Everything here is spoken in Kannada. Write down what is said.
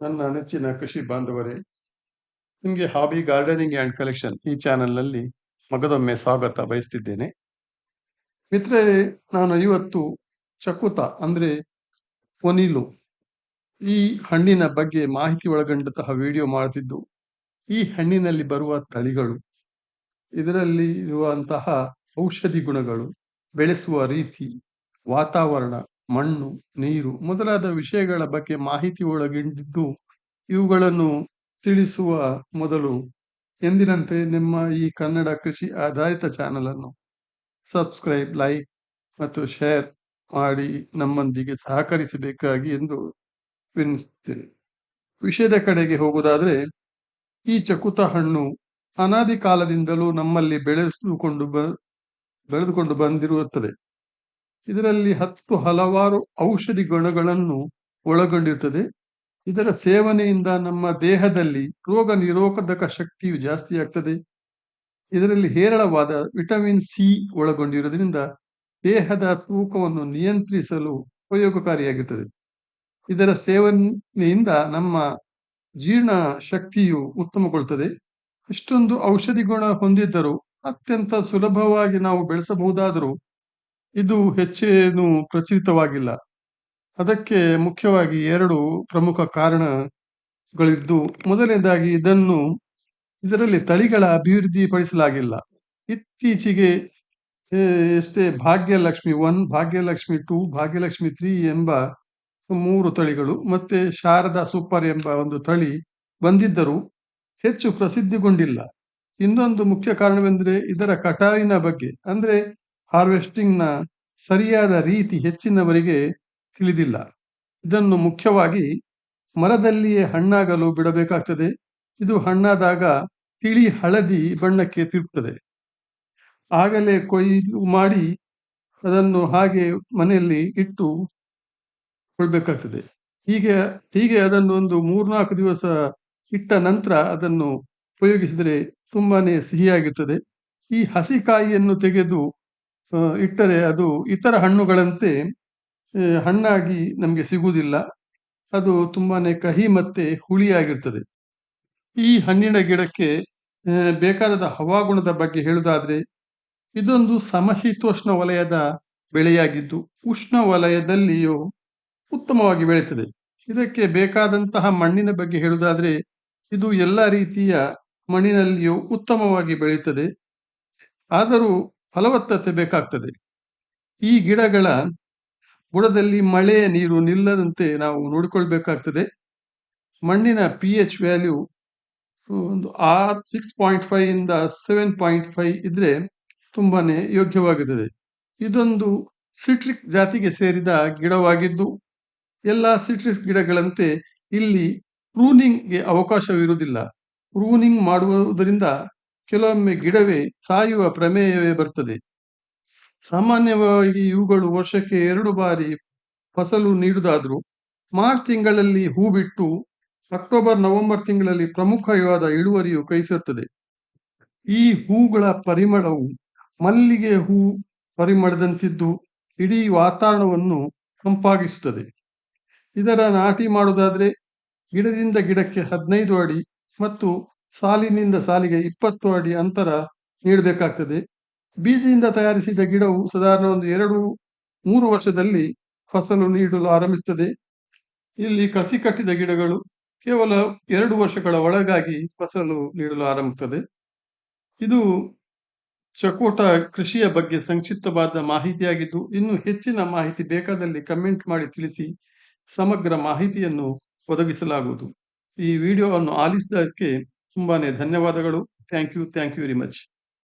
ನನ್ನ ನೆಚ್ಚಿನ ಕೃಷಿ ಬಾಂಧವರೇ, ನಿಮಗೆ ಹಾಬಿ ಗಾರ್ಡನಿಂಗ್ ಆ್ಯಂಡ್ ಕಲೆಕ್ಷನ್ ಈ ಚಾನೆಲ್ನಲ್ಲಿ ಮಗದೊಮ್ಮೆ ಸ್ವಾಗತ ಬಯಸ್ತಿದ್ದೇನೆ. ಮಿತ್ರರೇ, ನಾನು ಇವತ್ತು ಚಕುತ ಅಂದ್ರೆ ಒನಿಲು ಈ ಹಣ್ಣಿನ ಬಗ್ಗೆ ಮಾಹಿತಿ ಒಳಗೊಂಡಂತಹ ವಿಡಿಯೋ ಮಾಡ್ತಿದ್ದು ಈ ಹಣ್ಣಿನಲ್ಲಿ ಬರುವ ತಳಿಗಳು, ಇದರಲ್ಲಿ ಇರುವಂತಹ ಔಷಧಿ ಗುಣಗಳು, ಬೆಳೆಸುವ ರೀತಿ, ವಾತಾವರಣ ಮಣ್ಣು, ನೀರು ಮೊದಲಾದ ವಿಷಯಗಳ ಬಗ್ಗೆ ಮಾಹಿತಿ ಒಳಗೊಂಡಿದ್ದು ಇವುಗಳನ್ನು ತಿಳಿಸುವ ಮೊದಲು ಎಂದಿನಂತೆ ನಿಮ್ಮ ಈ ಕನ್ನಡ ಕೃಷಿ ಆಧಾರಿತ ಚಾನಲ್ ಅನ್ನು ಸಬ್ಸ್ಕ್ರೈಬ್, ಲೈಕ್ ಮತ್ತು ಶೇರ್ ಮಾಡಿ ನಮ್ಮೊಂದಿಗೆ ಸಹಕರಿಸಬೇಕಾಗಿ ಎಂದು ವಿನಿಸುತ್ತೇನೆ ವಿಷಯದ ಕಡೆಗೆ ಹೋಗುವುದಾದ್ರೆ, ಈ ಚಕುತ ಹಣ್ಣು ಅನಾದಿ ಕಾಲದಿಂದಲೂ ನಮ್ಮಲ್ಲಿ ಬೆಳೆಸಿಕೊಂಡು ಬ, ಬೆಳೆದುಕೊಂಡು ಬಂದಿರುತ್ತದೆ. ಇದರಲ್ಲಿ ಹತ್ತು ಹಲವಾರು ಔಷಧಿ ಗುಣಗಳನ್ನು ಒಳಗೊಂಡಿರುತ್ತದೆ ಇದರ ಸೇವನೆಯಿಂದ ನಮ್ಮ ದೇಹದಲ್ಲಿ ರೋಗ ನಿರೋಧಕ ಶಕ್ತಿಯು ಜಾಸ್ತಿ ಆಗ್ತದೆ. ಇದರಲ್ಲಿ ಹೇರಳವಾದ ವಿಟಮಿನ್ ಸಿ ಒಳಗೊಂಡಿರುವುದರಿಂದ ದೇಹದ ತೂಕವನ್ನು ನಿಯಂತ್ರಿಸಲು ಉಪಯೋಗಕಾರಿಯಾಗುತ್ತದೆ ಇದರ ಸೇವನೆಯಿಂದ ನಮ್ಮ ಜೀರ್ಣ ಶಕ್ತಿಯು ಉತ್ತಮಗೊಳ್ಳುತ್ತದೆ ಇಷ್ಟೊಂದು ಔಷಧಿ ಗುಣ ಹೊಂದಿದ್ದರೂ ಅತ್ಯಂತ ಸುಲಭವಾಗಿ ನಾವು ಬೆಳೆಸಬಹುದಾದರೂ ಇದು ಹೆಚ್ಚೇನು ಪ್ರಚಲಿತವಾಗಿಲ್ಲ. ಅದಕ್ಕೆ ಮುಖ್ಯವಾಗಿ ಎರಡು ಪ್ರಮುಖ ಕಾರಣಗಳಿದ್ದು, ಮೊದಲನೇದಾಗಿ ಇದನ್ನು ಇದರಲ್ಲಿ ತಳಿಗಳ ಅಭಿವೃದ್ಧಿ ಪಡಿಸಲಾಗಿಲ್ಲ ಇತ್ತೀಚೆಗೆ ಎಷ್ಟೇ Bhagyalakshmi one, Bhagyalakshmi two, Bhagyalakshmi three ಎಂಬ ಮೂರು ತಳಿಗಳು ಮತ್ತೆ ಶಾರದಾ ಸೂಪರ್ ಎಂಬ ಒಂದು ತಳಿ ಬಂದಿದ್ದರೂ ಹೆಚ್ಚು ಪ್ರಸಿದ್ಧಿಗೊಂಡಿಲ್ಲ. ಇನ್ನೊಂದು ಮುಖ್ಯ ಕಾರಣವೆಂದರೆ ಇದರ ಕಟಾವಿನ ಬಗ್ಗೆ. ಅಂದ್ರೆ ಹಾರ್ವೆಸ್ಟಿಂಗ್ನ ಸರಿಯಾದ ರೀತಿ ಹೆಚ್ಚಿನವರಿಗೆ ತಿಳಿದಿಲ್ಲ. ಇದನ್ನು ಮುಖ್ಯವಾಗಿ ಮರದಲ್ಲಿಯೇ ಹಣ್ಣಾಗಲು ಬಿಡಬೇಕಾಗ್ತದೆ. ಇದು ಹಣ್ಣಾದಾಗ ತಿಳಿ ಹಳದಿ ಬಣ್ಣಕ್ಕೆ ತಿರುಗ್ತದೆ. ಆಗಲೇ ಕೊಯ್ಲು ಮಾಡಿ ಅದನ್ನು ಹಾಗೆ ಮನೆಯಲ್ಲಿ ಇಟ್ಟು ಕೊಳ್ಬೇಕಾಗ್ತದೆ ಹೀಗೆ ಹೀಗೆ ಅದನ್ನು ಒಂದು ಮೂರ್ನಾಲ್ಕು ದಿವಸ ಇಟ್ಟ ನಂತರ ಅದನ್ನು ಉಪಯೋಗಿಸಿದರೆ ತುಂಬಾನೇ ಸಿಹಿಯಾಗಿರ್ತದೆ. ಈ ಹಸಿಕಾಯಿಯನ್ನು ತೆಗೆದು ಇಟ್ಟರೆ ಅದು ಇತರ ಹಣ್ಣುಗಳಂತೆ ಹಣ್ಣಾಗಿ ನಮಗೆ ಸಿಗುವುದಿಲ್ಲ. ಅದು ತುಂಬಾನೇ ಕಹಿ ಮತ್ತೆ ಹುಳಿಯಾಗಿರ್ತದೆ. ಈ ಹಣ್ಣಿನ ಗಿಡಕ್ಕೆ ಬೇಕಾದ ಹವಾಗುಣದ ಬಗ್ಗೆ ಹೇಳುವುದಾದರೆ, ಇದೊಂದು ಸಮಶೀತೋಷ್ಣ ವಲಯದ ಬೆಳೆಯಾಗಿದ್ದು ಉಷ್ಣ ವಲಯದಲ್ಲಿಯೂ ಉತ್ತಮವಾಗಿ ಬೆಳೆಯುತ್ತದೆ ಇದಕ್ಕೆ ಬೇಕಾದಂತಹ ಮಣ್ಣಿನ ಬಗ್ಗೆ ಹೇಳುವುದಾದರೆ, ಇದು ಎಲ್ಲ ರೀತಿಯ ಮಣ್ಣಿನಲ್ಲಿಯೂ ಉತ್ತಮವಾಗಿ ಬೆಳೆಯುತ್ತದೆ ಆದರೂ ಫಲವತ್ತತೆ ಬೇಕಾಗ್ತದೆ. ಈ ಗಿಡಗಳ ಬುಡದಲ್ಲಿ ಮಳೆಯ ನೀರು ನಿಲ್ಲದಂತೆ ನಾವು ನೋಡಿಕೊಳ್ಬೇಕಾಗ್ತದೆ. ಮಣ್ಣಿನ ಪಿ ಎಚ್ ವ್ಯಾಲ್ಯೂ ಒಂದು ಆರ್ ಸಿಕ್ಸ್ ಪಾಯಿಂಟ್ ಫೈವ್ ಇಂದ ಸೆವೆನ್ ಪಾಯಿಂಟ್ ಫೈವ್ ಇದ್ರೆ ತುಂಬಾನೇ ಯೋಗ್ಯವಾಗುತ್ತದೆ ಇದೊಂದು ಸಿಟ್ರಿಕ್ ಜಾತಿಗೆ ಸೇರಿದ ಗಿಡವಾಗಿದ್ದು, ಎಲ್ಲ ಸಿಟ್ರಿಕ್ ಗಿಡಗಳಂತೆ ಇಲ್ಲಿ ಪ್ರೂನಿಂಗ್ಗೆ ಅವಕಾಶವಿರುವುದಿಲ್ಲ. ಪ್ರೂನಿಂಗ್ ಮಾಡುವುದರಿಂದ ಕೆಲವೊಮ್ಮೆ ಗಿಡವೇ ಸಾಯುವ ಪ್ರಮೇಯವೇ ಬರ್ತದೆ. ಸಾಮಾನ್ಯವಾಗಿ ಇವುಗಳು ವರ್ಷಕ್ಕೆ ಎರಡು ಬಾರಿ ಫಸಲು ನೀಡುವುದಾದ್ರೂ, ಮಾರ್ಚ್ ತಿಂಗಳಲ್ಲಿ ಹೂ ಬಿಟ್ಟು ಅಕ್ಟೋಬರ್, ನವೆಂಬರ್ ತಿಂಗಳಲ್ಲಿ ಪ್ರಮುಖವಾದ ಇಳುವರಿಯು ಕೈ ಸೇರ್ತದೆ ಈ ಹೂಗಳ ಪರಿಮಳವು ಮಲ್ಲಿಗೆ ಹೂ ಪರಿಮಳದಂತಿದ್ದು ಇಡೀ ವಾತಾವರಣವನ್ನು ತಂಪಾಗಿಸುತ್ತದೆ. ಇದರ ನಾಟಿ ಮಾಡುವುದಾದ್ರೆ, ಗಿಡದಿಂದ ಗಿಡಕ್ಕೆ ಹದಿನೈದು ಅಡಿ ಮತ್ತು ಸಾಲಿನಿಂದ ಸಾಲಿಗೆ ಇಪ್ಪತ್ತು ಅಡಿ ಅಂತರ ನೀಡಬೇಕಾಗ್ತದೆ. ಬೀಜದಿಂದ ತಯಾರಿಸಿದ ಗಿಡವು ಸಾಧಾರಣ ಒಂದು ಎರಡು, ಮೂರು ವರ್ಷದಲ್ಲಿ ಫಸಲು ನೀಡಲು ಆರಂಭಿಸುತ್ತದೆ. ಇಲ್ಲಿ ಕಸಿ ಕಟ್ಟಿದ ಗಿಡಗಳು ಕೇವಲ ಎರಡು ವರ್ಷಗಳ ಒಳಗಾಗಿ ಫಸಲು ನೀಡಲು ಆರಂಭಿಸುತ್ತದೆ. ಇದು ಚಕೋಟ ಕೃಷಿಯ ಬಗ್ಗೆ ಸಂಕ್ಷಿಪ್ತವಾದ ಮಾಹಿತಿಯಾಗಿದ್ದು, ಇನ್ನು ಹೆಚ್ಚಿನ ಮಾಹಿತಿ ಬೇಕಾದಲ್ಲಿ ಕಮೆಂಟ್ ಮಾಡಿ ತಿಳಿಸಿ ಸಮಗ್ರ ಮಾಹಿತಿಯನ್ನು ಒದಗಿಸಲಾಗುವುದು. ಈ ವಿಡಿಯೋವನ್ನು ಆಲಿಸಿದ್ದಕ್ಕೆ ತುಂಬಾನೇ ಧನ್ಯವಾದಗಳು. Thank you thank you very much